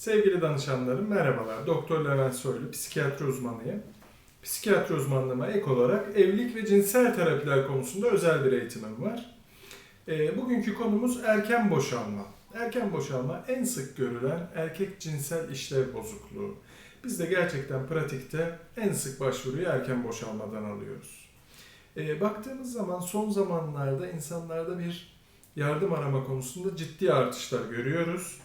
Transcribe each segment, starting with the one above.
Sevgili danışanlarım merhabalar. Doktor Levent Soylu, psikiyatri uzmanıyım. Psikiyatri uzmanlığıma ek olarak evlilik ve cinsel terapiler konusunda özel bir eğitimim var. E, bugünkü konumuz erken boşalma. Erken boşalma en sık görülen erkek cinsel işlev bozukluğu. Biz de gerçekten pratikte en sık başvuruyu erken boşalmadan alıyoruz. E, baktığımız zaman son zamanlarda insanlarda bir yardım arama konusunda ciddi artışlar görüyoruz.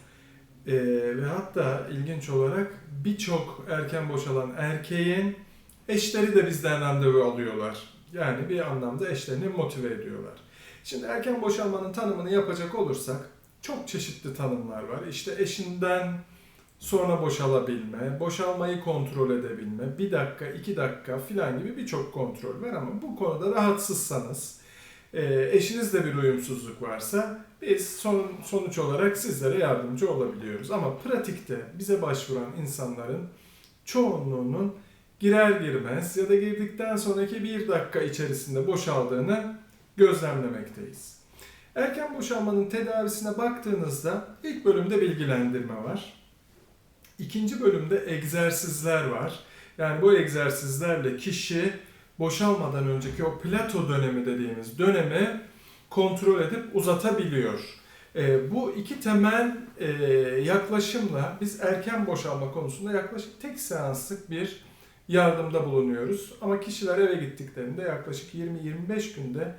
Ee, ve hatta ilginç olarak birçok erken boşalan erkeğin eşleri de bizden randevu alıyorlar. Yani bir anlamda eşlerini motive ediyorlar. Şimdi erken boşalmanın tanımını yapacak olursak çok çeşitli tanımlar var. İşte eşinden sonra boşalabilme, boşalmayı kontrol edebilme, bir dakika, iki dakika filan gibi birçok kontrol var ama bu konuda rahatsızsanız, e, eşinizde bir uyumsuzluk varsa biz son, sonuç olarak sizlere yardımcı olabiliyoruz. Ama pratikte bize başvuran insanların çoğunluğunun girer girmez ya da girdikten sonraki bir dakika içerisinde boşaldığını gözlemlemekteyiz. Erken boşalmanın tedavisine baktığınızda ilk bölümde bilgilendirme var. İkinci bölümde egzersizler var. Yani bu egzersizlerle kişi boşalmadan önceki o plato dönemi dediğimiz dönemi kontrol edip uzatabiliyor. E, bu iki temel e, yaklaşımla biz erken boşalma konusunda yaklaşık tek seanslık bir yardımda bulunuyoruz. Ama kişiler eve gittiklerinde yaklaşık 20-25 günde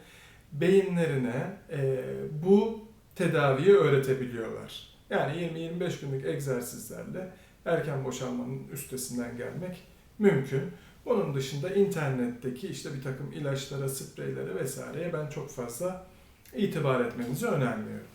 beyinlerine e, bu tedaviyi öğretebiliyorlar. Yani 20-25 günlük egzersizlerle erken boşalmanın üstesinden gelmek mümkün. Onun dışında internetteki işte bir takım ilaçlara, spreylere vesaireye ben çok fazla itibar etmenizi önermiyorum.